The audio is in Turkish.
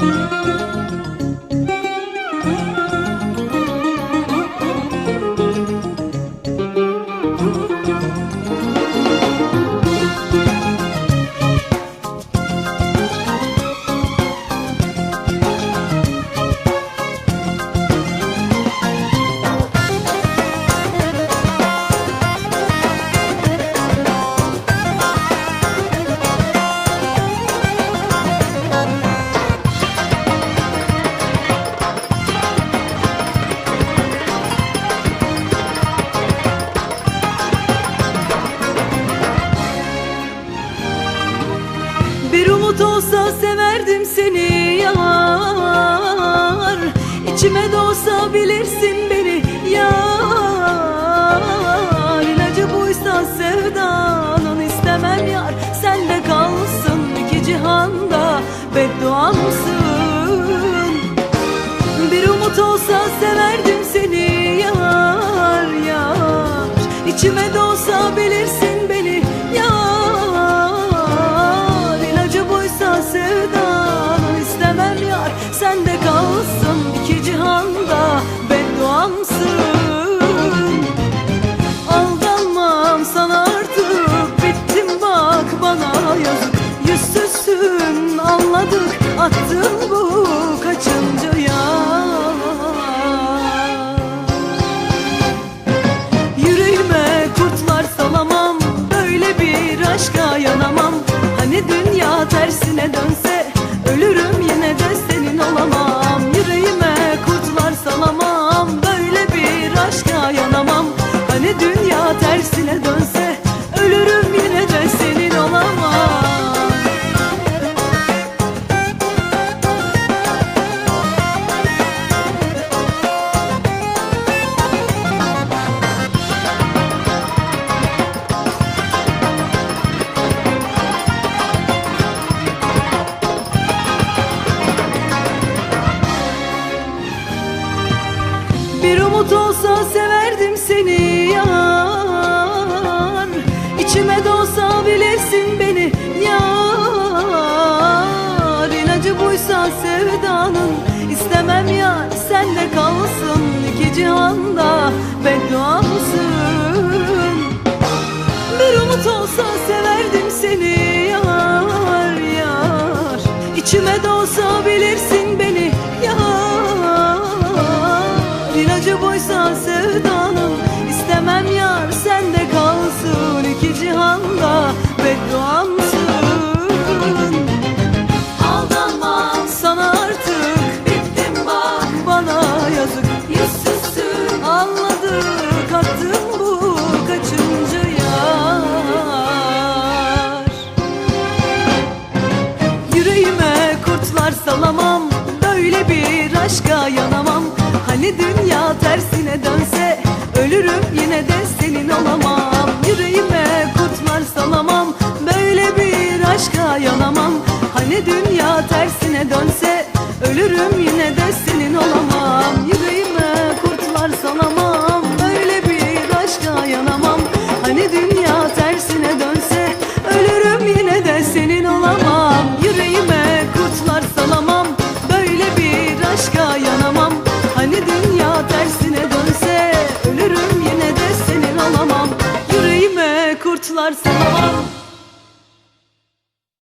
Bir İçime doğsa bilirsin beni. Yar İlacı buysa sevdanın istemem yar. Sen de kalsın iki cihanda bedduamsın Bir umut olsa severdim seni yar yar. İçime attın bu kaçıncı ya Yüreğime kurtlar salamam Böyle bir aşka yanamam. Hani dünya tersine dönse umut olsa severdim seni yar. İçime doğsa bilirsin beni yar. İlacı buysa sevdanın istemem yar Sen de kalsın. İki cihanda bedduamsın Bir umut olsa severdim seni yar yar. İçime doğsa bilirsin buysa sevdanın istemem yar Sen de kalsın iki cihanda bedduamsın Aldanmam sana artık bittim bak bana yazık Yüzsüzsün. Anladık attın bu kaçıncı yar. Yüreğime kurtlar salamam Böyle bir aşka yanamam. Hani dünya tersine dönse Hani dünya tersine dönse Ölürüm yine de senin olamam. Yüreğime kurtlar salamam Böyle bir aşka yanamam. Hani dünya tersine dönse Ölürüm yine de senin olamam. Yüreğime kurtlar salamam Böyle bir aşka yanamam. Hani dünya tersine dönse Ölürüm yine de senin olamam. Yüreğime kurtlar salamam.